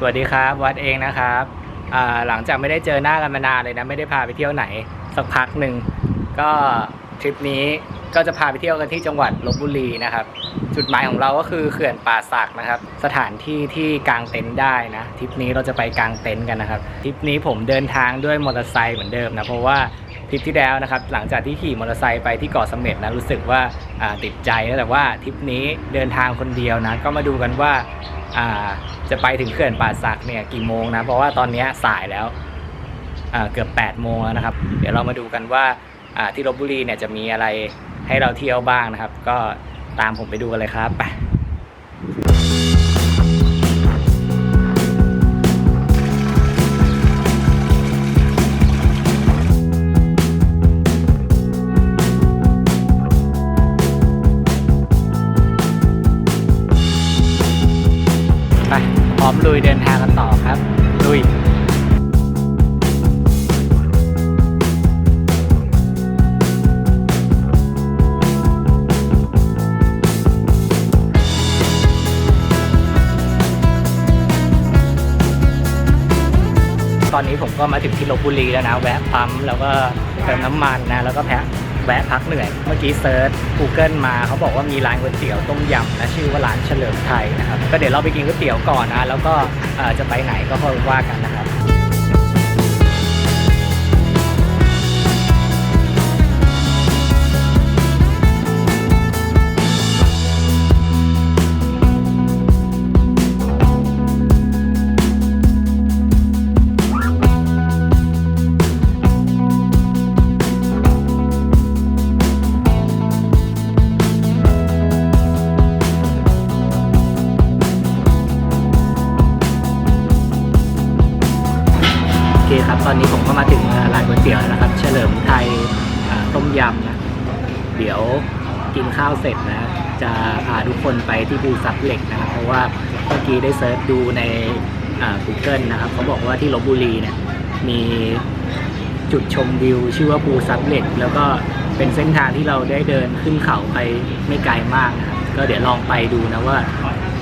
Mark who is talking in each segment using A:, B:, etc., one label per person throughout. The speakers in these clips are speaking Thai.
A: สวัสดีครับ วัดเองนะครับหลังจากไม่ได้เจอหน้ากันมานานเลยนะไม่ได้พาไปเที่ยวไหนสักพักหนึ่งก็ทริปนี้ก็จะพาไปเที่ยวกันที่จังหวัดลบบุรีนะครับ จุดหมายของเราก็คือเขื่อนป่าสักนะครับ สถานที่ที่กางเต็นท์ได้นะทริปนี้เราจะไปกางเต็นท์กันนะครับทริปนี้ผมเดินทางด้วยมอเตอร์ไซค์เหมือนเดิมนะเพราะว่า ทริปที่แล้วนะครับหลังจากที่ขี่มอเตอร์ไซค์ไปที่เกาะเสม็ดนะรู้สึกว่าติดใจนะแต่ว่าทริปนี้เดินทางคนเดียวนะก็มาดูกันว่าจะไปถึงเขื่อนป่าสักเนี่ยกี่โมงนะเพราะว่าตอนนี้สายแล้วเกือบ 8 โมงแล้วนะครับ เดี๋ยวเรามาดูกันว่าที่ลบบุรีเนี่ยจะมีอะไรให้เราเที่ยวบ้างนะครับ ก็ตามผมไปดูกันเลยครับไป ร้อมลุยเดินทางกันต่อครับลุยตอนนี้ผมก็มาถึงที่ลบบุรีแล้วนะ แวะปั๊มแล้วก็เติมน้ำมันนะ แล้วก็แพะ แวะพักเหนื่อย เมื่อกี้เซิร์ช Google มาเขาบอกว่ามีร้านก๋วยเตี๋ยวต้มยำนะชื่อว่าร้านเฉลิมไทยนะครับ ก็เดี๋ยวเราไปกินก๋วยเตี๋ยวก่อนนะ แล้วก็จะไปไหนก็ค่อยว่ากันนะครับ เคครับตอนนี้ผมก็มาถึงร้านก๋วยเตี๋ยวแล้วนะครับ เฉลิมไทยต้มยำนะเดี๋ยวกินข้าวเสร็จนะ จะพาทุกคนไปที่ภูซับเหล็กนะครับ เพราะว่าเมื่อกี้ได้เซิร์ชดูใน Google นะครับเขาบอกว่าที่ลบบุรีเนี่ยมีจุดชมวิว ชื่อว่าภูซับเหล็ก แล้วก็เป็นเส้นทางที่เราได้เดินขึ้นเขาไปไม่ไกลมากนะครับก็เดี๋ยวลองไปดูนะว่า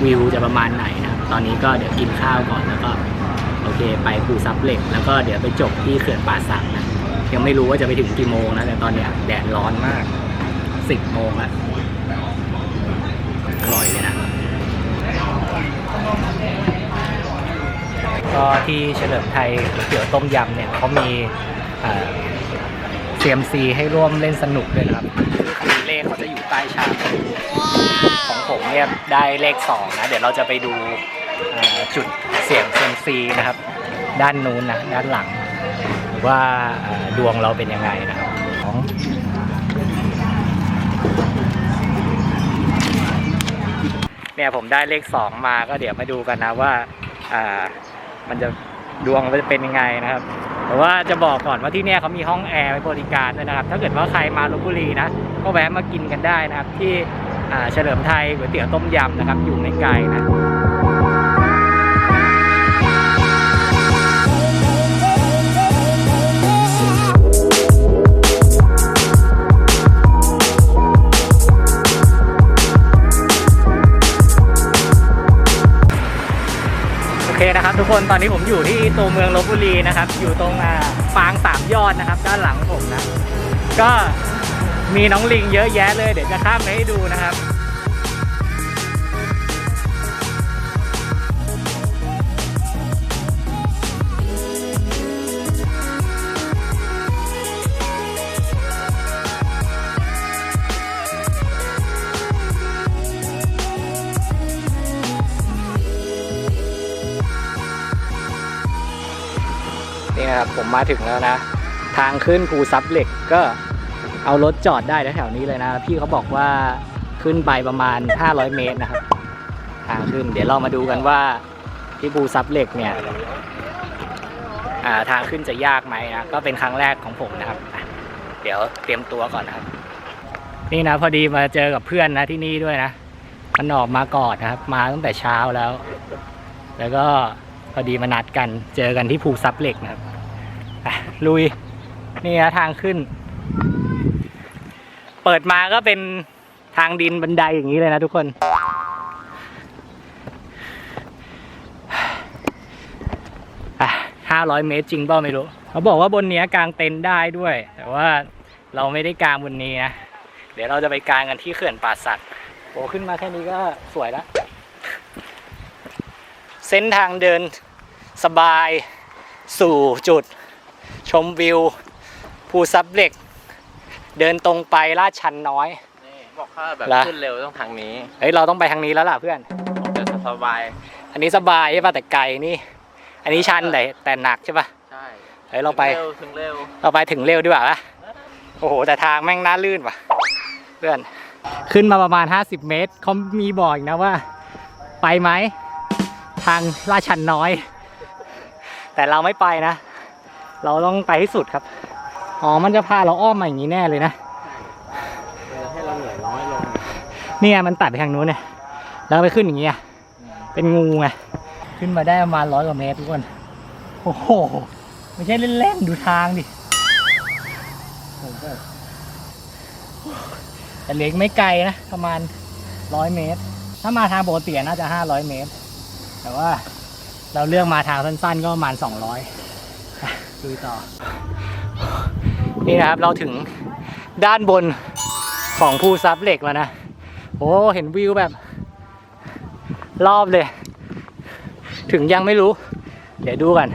A: วิวจะประมาณไหนนะตอนนี้ก็เดี๋ยวกินข้าวก่อนแล้วก็ โอเค ไปภูซับเหล็ก แล้วก็เดี๋ยวไปจบที่เขื่อนป่าสักนะ ยังไม่รู้ว่าจะไปถึงกี่โมงนะ แต่ตอนเนี้ยแดดร้อนมากสิบโมงแล้วอร่อยเลยนะ ก็ที่เฉลิมไทยเตี๋ยวต้มยำเนี่ยเขามีเซียมซีให้ร่วมเล่นสนุกด้วยนะครับคือเลขเขาจะอยู่ใต้ชามของผมเนี่ยได้เลขสองนะ เดี๋ยวเราจะไปดู จุดเสี่ยงเซมซีนะครับ ด้านนู้นนะด้านหลัง ว่าเอ่อดวงเราเป็นยังไงนะครับของเนี่ยผมได้เลขสองมาก็เดี๋ยวมาดูกันนะว่าอ่ามันจะดวงมันจะเป็นยังไงนะครับแต่ว่าจะบอกก่อนว่าที่เนี่ยเขามีห้องแอร์ไว้บริการด้วยนะครับ ถ้าเกิดว่าใครมาลบบุรีนะก็แวะมากินกันได้นะครับ ที่อ่าเฉลิมไทยก๋วยเตี๋ยวต้มยำนะครับ อยู่ไม่ไกลนะ กคนตอนนี้ผมอยู่ที่ตัวเมืองลบบุรีนะครับ อยู่ตรงฟาปางสามยอดนะครับ ด้านหลังผมนะ ก็มีน้องลิงเยอะแยะเลย เดี๋ยวจะข้ามไปให้ดูนะครับ นะครับ ผมมาถึงแล้วนะ ทางขึ้นภูซับเหล็กก็เอารถจอดได้แถวนี้เลยนะ พี่เขาบอกว่าขึ้นไปประมาณ 500 เมตรนะครับ ทางขึ้น เดี๋ยวเรามาดูกันว่าที่ภูซับเหล็กเนี่ยทางขึ้นจะยากไหมนะ ก็เป็นครั้งแรกของผมนะครับ เดี๋ยวเตรียมตัวก่อนนะครับ นี่นะพอดีมาเจอกับเพื่อนนะที่นี่ด้วยนะ มันออกมาก่อนนะครับ มาตั้งแต่เช้าแล้ว แล้วก็พอดีมานัดกัน เจอกันที่ภูซับเหล็กนะครับ ลุย นี่นะทางขึ้น เปิดมาก็เป็นทางดินบันไดอย่างนี้เลยนะทุกคน500เมตรจริงเปล่าไม่รู้ เขาบอกว่าบนเนี้ยกางเต็นท์ได้ด้วย แต่ว่าเราไม่ได้กางบนนี้นะ เดี๋ยวเราจะไปกางกันที่เขื่อนป่าสักโอ้ขึ้นมาแค่นี้ก็สวยแล้วเส้นทางเดินสบายสู่จุด ชมวิวภูซับเหล็ก เดินตรงไปลาดชันน้อย
B: นี่บอกว่าแบบ
A: เหรอ
B: ขึ้นเร็วต้องทางนี้
A: เฮ้ยเราต้องไปทางนี้แล้วล่ะเพื่อน
B: ผมจะสบาย
A: อันนี้สบายใช่ป่ะแต่ไกลนี่ อันนี้ชันแต่แต่หนักใช่ป่ะ
B: ใช่
A: เฮ้ยเราไป
B: ถึงเร็วถึงเร็ว
A: เราไปถึงเร็วดีกว่าปะโอ้โห แต่ทางแม่งน่าลื่นว่ะ เพื่อน ขึ้นมาประมาณ 50 เมตรเขามีบอกอีกนะว่า ไปไหม ทางลาดชันน้อย แต่เราไม่ไปนะ เราต้องไปให้สุดครับ อ๋อ มันจะพาเราอ้อมมาอย่างนี้แน่เลยนะ
B: จะให้เราเหนื่อยน้อยลง
A: เนี่ยมันตัดไปทางนู้นเนี่ย แล้วไปขึ้นอย่างเงี้ย เป็นงูไง ขึ้นมาได้ประมาณร้อยกว่าเมตรทุกคน โอ้โห ไม่ใช่เล่นๆ ดูทางดิโอ้โหแต่เล็กไม่ไกลนะ ประมาณร้อยเมตร ถ้ามาทางปกติน่าจะห้าร้อยเมตร แต่ว่าเราเลือกมาทางสั้นๆ ก็ประมาณสองร้อย ดูต่อ นี่นะครับเราถึงด้านบนของภูซับเหล็กแล้วนะ โอ้เห็นวิวแบบ รอบเลย ถึงยังไม่รู้ เดี๋ยวดูกัน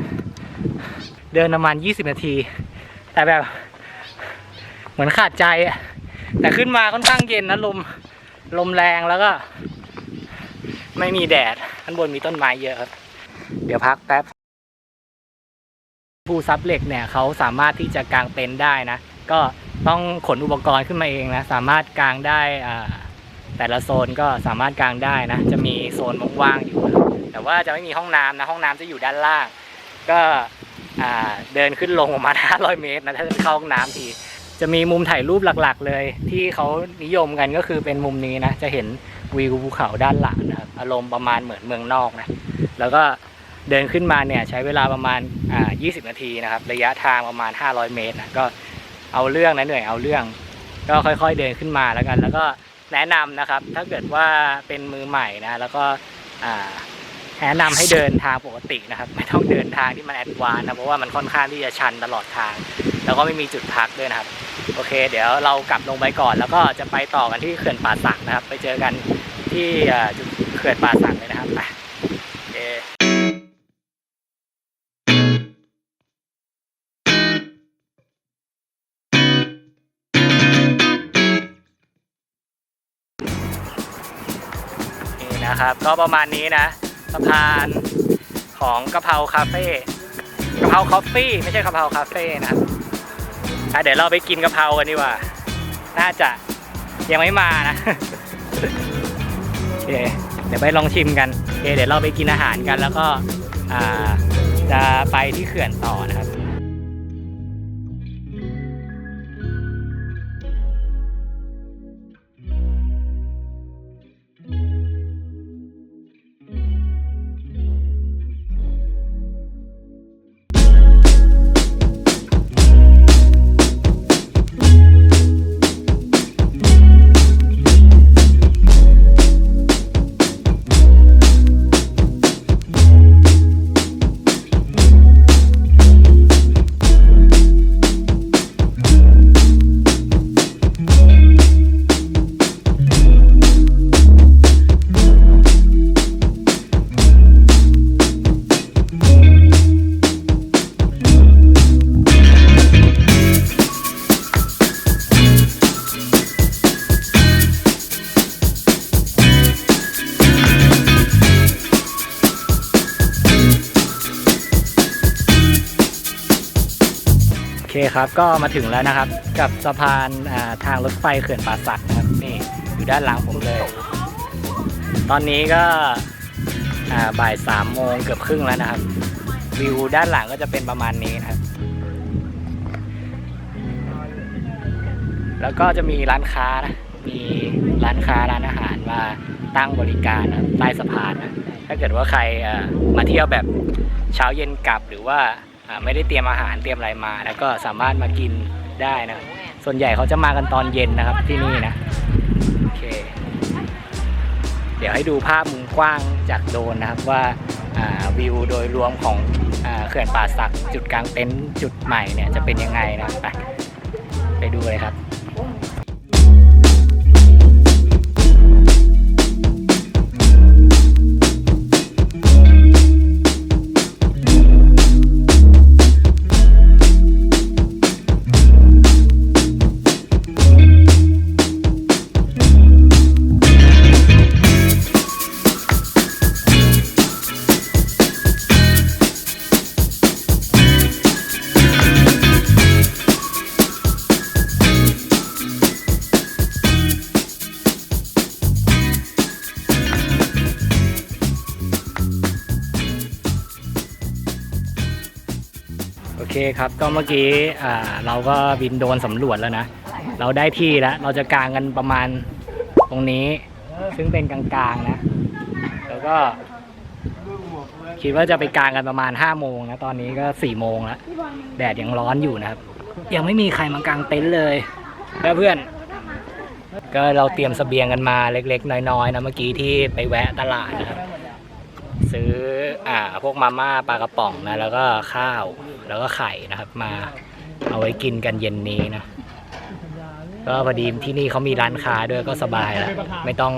A: เดินประมาณ 20 นาที แต่แบบ เหมือนขาดใจอะแต่ขึ้นมาค่อนข้างเย็นนะลมลมแรงแล้วก็ ไม่มีแดดข้างบนมีต้นไม้เยอะครับ เดี๋ยวพักแป๊บ ผู้ซับเหล็กเนี่ยเขาสามารถที่จะกางเต็นท์ได้นะ ก็ต้องขนอุปกรณ์ขึ้นมาเองนะ สามารถกางได้แต่ละโซนก็สามารถกางได้นะ จะมีโซนว่างๆอยู่ แต่ว่าจะไม่มีห้องน้ำนะ ห้องน้ำจะอยู่ด้านล่าง ก็เดินขึ้นลงประมาณ500 เมตรนะถ้าจะเข้าห้องน้ำที จะมีมุมถ่ายรูปหลักๆ เลย ที่เขานิยมกันก็คือเป็นมุมนี้นะ จะเห็นวิวภูเขาด้านหลังนะครับ อารมณ์ประมาณเหมือนเมืองนอกนะ แล้วก็ เดินขึ้นมาเนี่ยใช้เวลาประมาณอ่า20 นาทีนะครับ ระยะทางประมาณ 500 เมตรนะก็เอาเรื่องนะเหนื่อยเอาเรื่อง ก็ค่อยๆเดินขึ้นมาแล้วกัน แล้วก็แนะนำนะครับ ถ้าเกิดว่าเป็นมือใหม่นะแล้วก็อ่าแนะนำให้เดินทางปกตินะครับ ไม่ต้องเดินทางที่มันแอดวานนะเพราะว่ามันค่อนข้างที่จะชันตลอดทาง แล้วก็ไม่มีจุดพักด้วยนะครับ โอเค เดี๋ยวเรากลับลงไปก่อน แล้วก็จะไปต่อกันที่เขื่อนป่าสักนะครับ ไปเจอกันที่จุดเขื่อนป่าสักเลยนะครับ นะครับ ก็ประมาณนี้นะสะพานของกะเพราคาเฟ่กะเพราคอฟฟี่ไม่ใช่กะเพราคาเฟ่นะครับเดี๋ยวเราไปกินกะเพรากันดีกว่า น่าจะยังไม่มานะโอเคเดี๋ยวไปลองชิมกันโอเคเดี๋ยวเราไปกินอาหารกันแล้วก็จะไปที่เขื่อนต่อนะครับ ครับก็มาถึงแล้วนะครับ กับสะพานาทางรถไฟเขื่อนป่าสักนะครับนี่อยู่ด้านหลังผมเลย ตอนนี้ก็บ่ายสามโมงเกือบครึ่งแล้วนะครับ วิวด้านหลังก็จะเป็นประมาณนี้นะครับ แล้วก็จะมีร้านค้านะมีร้านค้าร้านอาหารมาตั้งบริการนะใต้สะพานนะถ้าเกิดว่าใครมาเที่ยวแบบเช้าเย็นกลับหรือว่า ไม่ได้เตรียมอาหารเตรียมอะไรมา แล้วก็สามารถมากินได้นะ ส่วนใหญ่เขาจะมากันตอนเย็นนะครับที่นี่นะโอเค เดี๋ยวให้ดูภาพมุมกว้างจากโดรนนะครับว่าวิวโดยรวมของอเขื่อนป่าสักจุดกลางเต็นท์จุดใหม่เนี่ยจะเป็นยังไงนะไปไปดูเลยครับ ครับ ก็เมื่อกี้เราก็บินโดนสำรวจแล้วนะ เราได้ที่แล้ว เราจะกางกันประมาณตรงนี้ ซึ่งเป็นกลางๆนะ แล้วก็คิดว่าจะไปกางกันประมาณ5้าโมงนะ ตอนนี้ก็4ี่โมงแล้ว แดดยังร้อนอยู่นะครับ ยังไม่มีใครมากางเต็นท์เลยแล้วเพื่อน ก็เราเตรียมเสบียงกันมาเล็กๆ น้อยๆนะเมื่อกี้ที่ไปแวะตลาดนะครับ ซื้ออ่าพวกมาม่าปลากระป๋องนะ แล้วก็ข้าวแล้วก็ไข่นะครับ มาเอาไว้กินกันเย็นนี้นะก็พอดีที่นี่เขามีร้านค้าด้วยก็สบายแล้วไม่ต้อง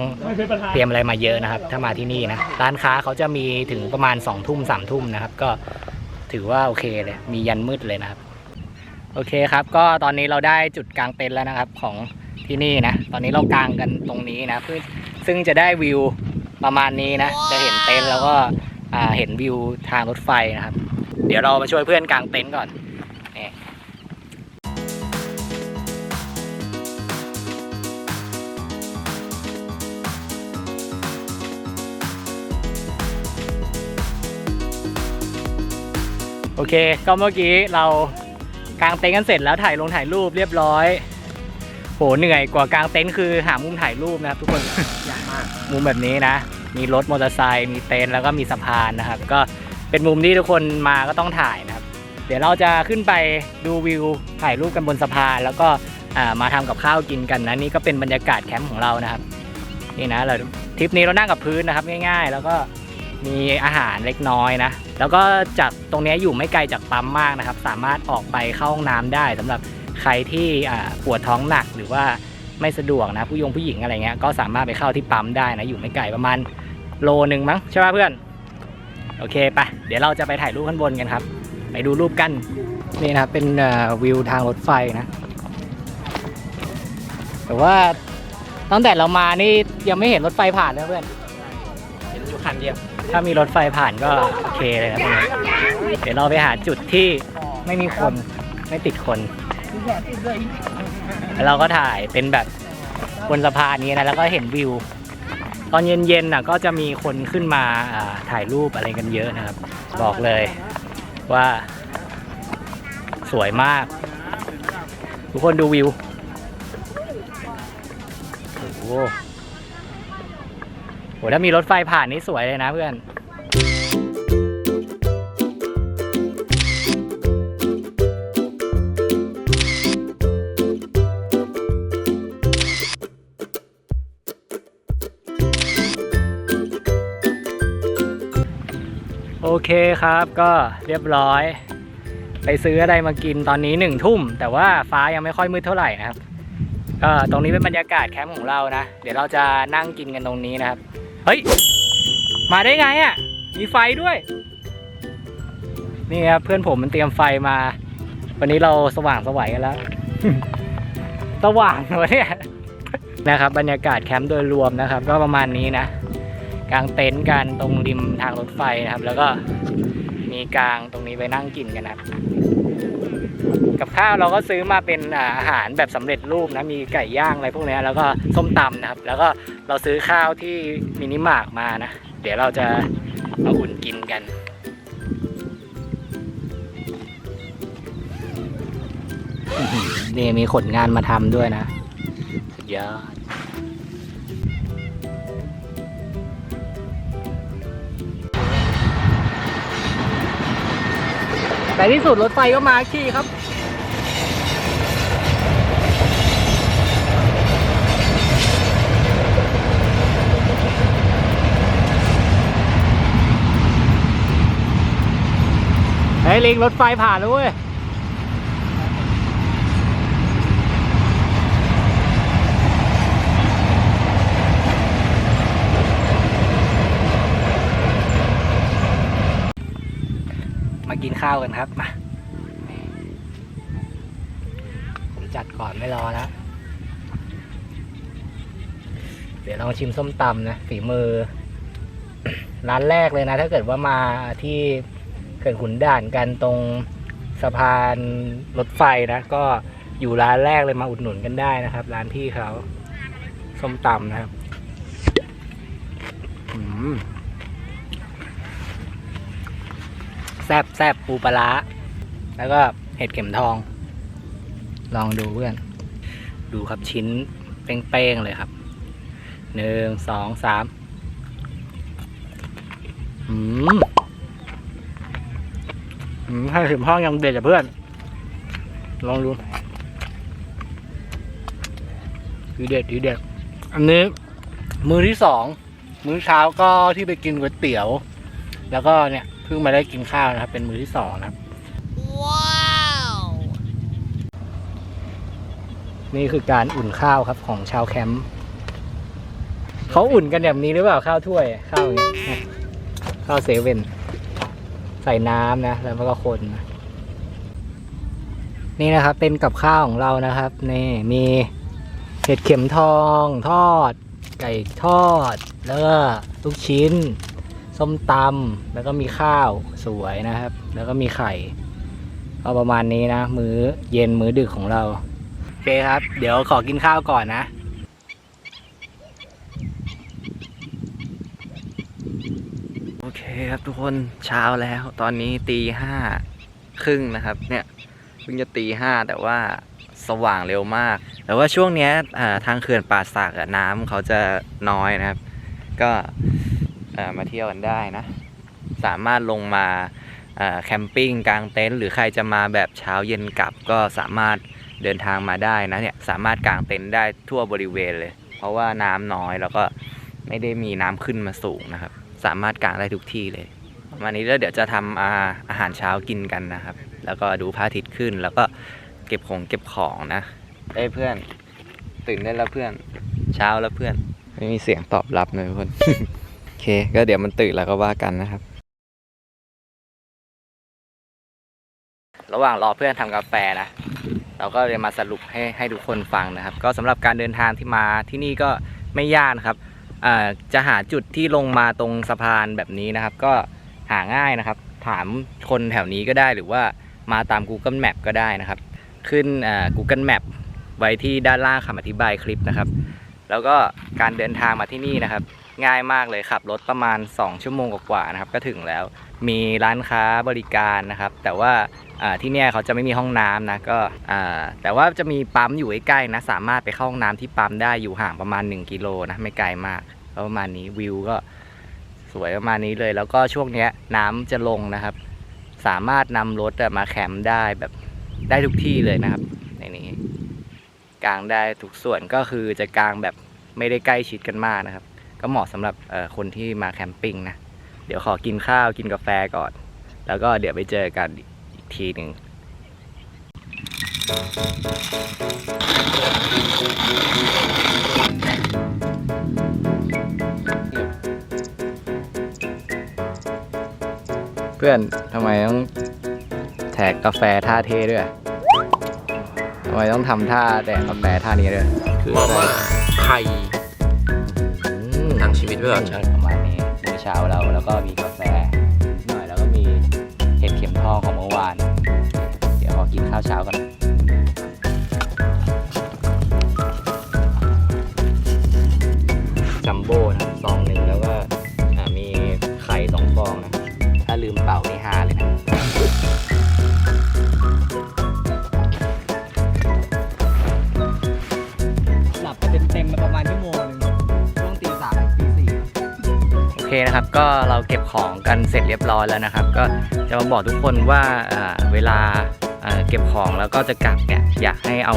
A: เตรียมอะไรมาเยอะนะครับ ถ้ามาที่นี่นะร้านค้าเขาจะมีถึงประมาณ2องทุ่มสามทุ่มนะครับ ก็ถือว่าโอเคเลยมียันมืดเลยนะครับ โอเคครับ ก็ตอนนี้เราได้จุดกลางเต็นท์แล้วนะครับของที่นี่นะ ตอนนี้เรากางกันตรงนี้นะเพื่อซึ่งจะได้วิว ประมาณนี้นะ จะเห็นเต็นท์แล้วก็อ่าเห็นวิวทางรถไฟนะครับ เดี๋ยวเรามาช่วยเพื่อนกางเต็นท์ก่อนนี่โอเค ก็เมื่อกี้เรากางเต็นท์กันเสร็จแล้วถ่ายลงถ่ายรูปเรียบร้อยโหเหนื่อยกว่ากางเต็นท์คือหามุมถ่ายรูปนะครับ ทุกคน
B: ยากมาก
A: มุมแบบนี้นะ มีรถมอเตอร์ไซค์มีเต็นท์แล้วก็มีสะพานนะครับ ก็เป็นมุมที่ทุกคนมาก็ต้องถ่ายนะครับ เดี๋ยวเราจะขึ้นไปดูวิวถ่ายรูปกันบนสะพาน แล้วก็อ่ามาทำกับข้าวกินกันนะนี่ก็เป็นบรรยากาศแคมป์ของเรานะครับนี่นะเราทริปนี้เรานั่งกับพื้นนะครับง่าย ๆ แล้วก็มีอาหารเล็กน้อยนะ แล้วก็จากตรงนี้อยู่ไม่ไกลจากปั๊มมากนะครับ สามารถออกไปเข้าห้องน้ำได้สำหรับ ใครที่ปวดท้องหนักหรือว่าไม่สะดวกนะผู้ยงผู้หญิงอะไรเงี้ยก็สามารถไปเข้าที่ปั๊มได้นะอยู่ไม่ไกลประมาณโลนึงมั้งใช่ไหมเพื่อน โอเคไปเดี๋ยวเราจะไปถ่ายรูปข้างบนกันครับ ไปดูรูปกันนี่นะครับเป็นวิวทางรถไฟนะ แต่ว่าตั้งแต่เรามานี่ยังไม่เห็นรถไฟผ่านนะเพื่อน
B: เห็นอยู่คันเดียว
A: ถ้ามีรถไฟผ่านก็โอเคเลยครับเดี๋ยวเราไปหาจุดที่ไม่มีคนไม่ติดคน แล้วเราก็ถ่ายเป็นแบบบนสะพานนี้นะแล้วก็เห็นวิว ตอนเย็นๆน่ะก็จะมีคนขึ้นมาถ่ายรูปอะไรกันเยอะนะครับ บอกเลยว่า สวยมาก ทุกคนดูวิวโอ้โหโหถ้ามีรถไฟผ่านนี่สวยเลยนะเพื่อน เคครับก็เรียบร้อย ไปซื้ออะไรมากินตอนนี้หนึ่งทุ่ม แต่ว่าฟ้ายังไม่ค่อยมืดเท่าไหร่นะครับก็ตรงนี้เป็นบรรยากาศแคมป์ของเรานะ เดี๋ยวเราจะนั่งกินกันตรงนี้นะครับ เฮ้ย มาได้ไงอะ่ะ มีไฟด้วย นี่ครับเพื่อนผมมันเตรียมไฟมา วันนี้เราสว่างสวัยกันแล้ว สว่างวะเนี่ยนะครับ บรรยากาศแคมป์โดยรวมนะครับ ก็ประมาณนี้นะ กางเต็นท์กันตรงริมทางรถไฟนะครับ แล้วก็มีกางตรงนี้ไปนั่งกินกันนะครับกับข้าวเราก็ซื้อมาเป็นอาหารแบบสำเร็จรูปนะมีไก่ย่างอะไรพวกนี้แล้วก็ส้มตำนะครับ แล้วก็เราซื้อข้าวที่มินิมาร์กมานะ เดี๋ยวเราจะมาอุ่นกินกันนี่มีขนงานมาทำด้วยนะ สุดยอด แต่ที่สุดรถไฟก็มาขี่ครับ ไอ้ลิงรถไฟผ่านแล้วเว้ย ข้าวกันครับมาผมจัดก่อนไม่รอแล้ว เดี๋ยวลองชิมส้มตำนะฝีมือ ร้านแรกเลยนะ ถ้าเกิดว่ามาที่เกิดขุนด่านกันตรงสะพานรถไฟนะ ก็อยู่ร้านแรกเลยมาอุดหนุนกันได้นะครับ ร้านพี่เขาส้มตำนะครับ อืมแซบแซบปูปลาแล้วก็เห็ดเข็มทอง ลองดูเพื่อน ดูครับชิ้นเป้งๆเลยครับหนึ่งสองสามอืมอืมให้ถึงห้องยังเด็ดอะเพื่อน ลองดูดีเด็ดดีเด็ดอันนี้มือที่สอง มื้อเช้าก็ที่ไปกินก๋วยเตี๋ยว แล้วก็เนี่ยเพิ่งมาได้กินข้าวนะครับ เป็นมือที่สองนะครับนี่คือการอุ่นข้าวครับของชาวแคมป์เขาอุ่นกันแบบนี้หรือเปล่าข้าวถ้วย ข้าวอย่างเงี้ยข้าวเซเว่นใส่น้ำนะ แล้วมันก็คนนะนี่นะครับ เป็นกับข้าวของเรานะครับนี่มีเห็ดเข็มทอง ทอด ไก่ทอด แล้วก็ลูกชิ้น ส้มตำแล้วก็มีข้าวสวยนะครับ แล้วก็มีไข่ก็ประมาณนี้นะ มื้อเย็นมื้อดึกของเราโอเคครับ เดี๋ยวขอกินข้าวก่อนนะ
B: โอเคครับทุกคนเช้าแล้วตอนนี้ตีห้าครึ่งนะครับ เนี่ยเพิ่งจะตีห้าแต่ว่าสว่างเร็วมาก แต่ว่าช่วงเนี้ยทางเขื่อนป่าสักน้ำเขาจะน้อยนะครับ ก็ มาเที่ยวกันได้นะ สามารถลงมาแคมปิ้งกางเต็นท์หรือใครจะมาแบบเช้าเย็นกลับก็สามารถเดินทางมาได้นะเนี่ยสามารถกางเต็นท์ได้ทั่วบริเวณเลย เพราะว่าน้ำน้อยแล้วก็ไม่ได้มีน้ำขึ้นมาสูงนะครับ สามารถกางได้ทุกที่เลยประมาณนี้แล้วเดี๋ยวจะทำอาอาหารเช้ากินกันนะครับ แล้วก็ดูพระอาทิตย์ขึ้น แล้วก็เก็บของเก็บของนะเอ้ยเพื่อน ตื่นได้แล้วเพื่อน เช้าแล้วเพื่อน ไม่มีเสียงตอบรับเลยทุกคน เค ก็เดี๋ยวมันตื่นแล้วก็ว่ากันนะครับ
A: ระหว่างรอเพื่อนทำกาแฟนะ เราก็เลยมาสรุปให้ให้ทุกคนฟังนะครับ ก็สำหรับการเดินทางที่มาที่นี่ก็ไม่ยากนะครับจะหาจุดที่ลงมาตรงสะพานแบบนี้นะครับ ก็หาง่ายนะครับ ถามคนแถวนี้ก็ได้หรือว่ามาตาม Google Map ก็ได้นะครับ ขึ้น Google Map ไว้ที่ด้านล่างคำอธิบายคลิปนะครับ แล้วก็การเดินทางมาที่นี่นะครับ ง่ายมากเลยขับรถประมาณ 2 ชั่วโมงกว่าๆนะครับ ก็ถึงแล้ว มีร้านค้าบริการนะครับ แต่ว่าที่เนี่ยเขาจะไม่มีห้องน้ำนะก็แต่ว่าจะมีปั๊มอยู่ใกล้ๆนะ สามารถไปเข้าห้องน้ำที่ปั๊มได้อยู่ห่างประมาณ 1 กิโลนะไม่ไกลมากประมาณนี้วิวก็สวยประมาณนี้เลย แล้วก็ช่วงนี้น้ำจะลงนะครับ สามารถนำรถมาแคมป์ได้แบบได้ทุกที่เลยนะครับในนี้กางได้ทุกส่วนก็คือจะกางแบบไม่ได้ใกล้ชิดกันมากนะครับ ก็เหมาะสำหรับคนที่มาแคมปิ้งนะ เดี๋ยวขอกินข้าวกินกาแฟก่อน แล้วก็เดี๋ยวไปเจอกันอีกทีหนึ่งเพื่อนทำไมต้องแท็กกาแฟท่าเทด้วยทำไมต้องทำท่าแดกกาแฟท่านี้ด้วย
B: คืออะไรไข่ ด้วยเหรอ
A: ใช่ประมาณนี้มื้อเช้าเราแล้วก็มีกาแฟนิดหน่อยแล้วก็มีเห็ดเข็มทองของเมื่อวาน เดี๋ยวขอกินข้าวเช้ากัน เคนะครับ ก็เราเก็บของกันเสร็จเรียบร้อยแล้วนะครับ ก็จะมาบอกทุกคนว่าเวลาเก็บของแล้วก็จะกลับเนี่ยอยากให้เอา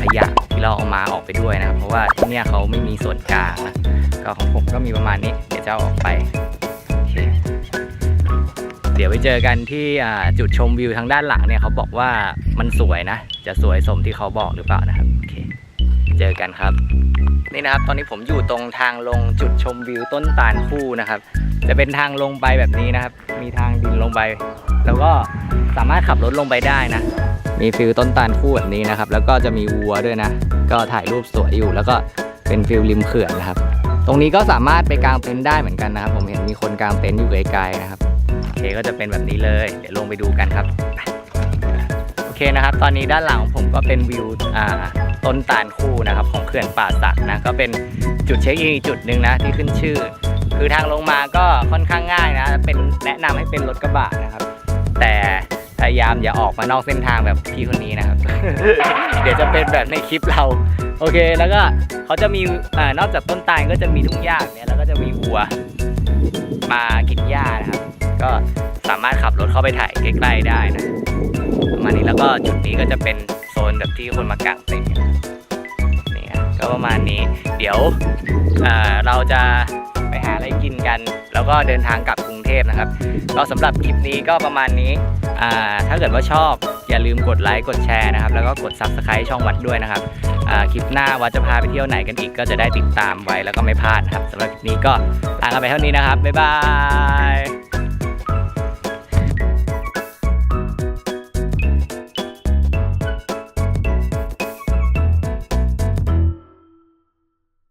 A: ขยะที่เราเอามาออกไปด้วยนะครับ เพราะว่าที่เนี่ยเขาไม่มีส่วนกลางนะก็ของผมก็มีประมาณนี้เดี๋ยวจะเอาออกไป เดี๋ยวไปเจอกันที่จุดชมวิวทางด้านหลังเนี่ยเขาบอกว่ามันสวยนะ จะสวยสมที่เขาบอกหรือเปล่านะครับ เจอกันครับ นี่นะครับ ตอนนี้ผมอยู่ตรงทางลงจุดชมวิวต้นตาลคู่นะครับ จะเป็นทางลงไปแบบนี้นะครับ มีทางดินลงไป แล้วก็สามารถขับรถลงไปได้นะ มีฟิลต้นตาลคู่แบบนี้นะครับ แล้วก็จะมีวัวด้วยนะ ก็ถ่ายรูปสวยอยู่ แล้วก็เป็นฟิลริมเขื่อนนะครับ ตรงนี้ก็สามารถไปกางเต็นท์ได้เหมือนกันนะครับ ผมเห็นมีคนกางเต็นท์อยู่ไกลๆนะครับ โอเคก็จะเป็นแบบนี้เลย เดี๋ยวลงไปดูกันครับ นะครับ ตอนนี้ด้านหลังของผมก็เป็นวิวต้นตาลคู่นะครับ ของเขื่อนป่าสักนะก็เป็นจุดเช็คอินจุดหนึ่งนะที่ขึ้นชื่อ คือทางลงมาก็ค่อนข้างง่ายนะเป็นแนะนำให้เป็นรถกระบะนะครับ แต่พยายามอย่าออกมานอกเส้นทางแบบพี่คนนี้นะครับ เดี๋ยวจะเป็นแบบในคลิปเรา โอเค แล้วก็เขาจะมีอนอกจากต้นตาลก็จะมีทุ่งหญ้าเนี่ยแล้วก็จะมีวัวมากินหญ้านะครับ ก็สามารถขับรถเข้าไปถ่ายใกล้ๆได้นะ ประมาณนี้แล้วก็จุดนี้ก็จะเป็นโซนแบบที่คนมากางเต็นท์นี่ก็ประมาณนี้ เดี๋ยวเเราจะไปหาอะไรกินกัน แล้วก็เดินทางกลับกรุงเทพนะครับก็สำหรับคลิปนี้ก็ประมาณนี้ถ้าเกิดว่าชอบอย่าลืมกดไลค์กดแชร์นะครับ แล้วก็กด Subscribe ช่องวัดด้วยนะครับคลิปหน้าวัดจะพาไปเที่ยวไหนกันอีกก็จะได้ติดตามไว้แล้วก็ไม่พลาดครับสำหรับคลิปนี้ก็ลากันไปเท่านี้นะครับบ๊ายบาย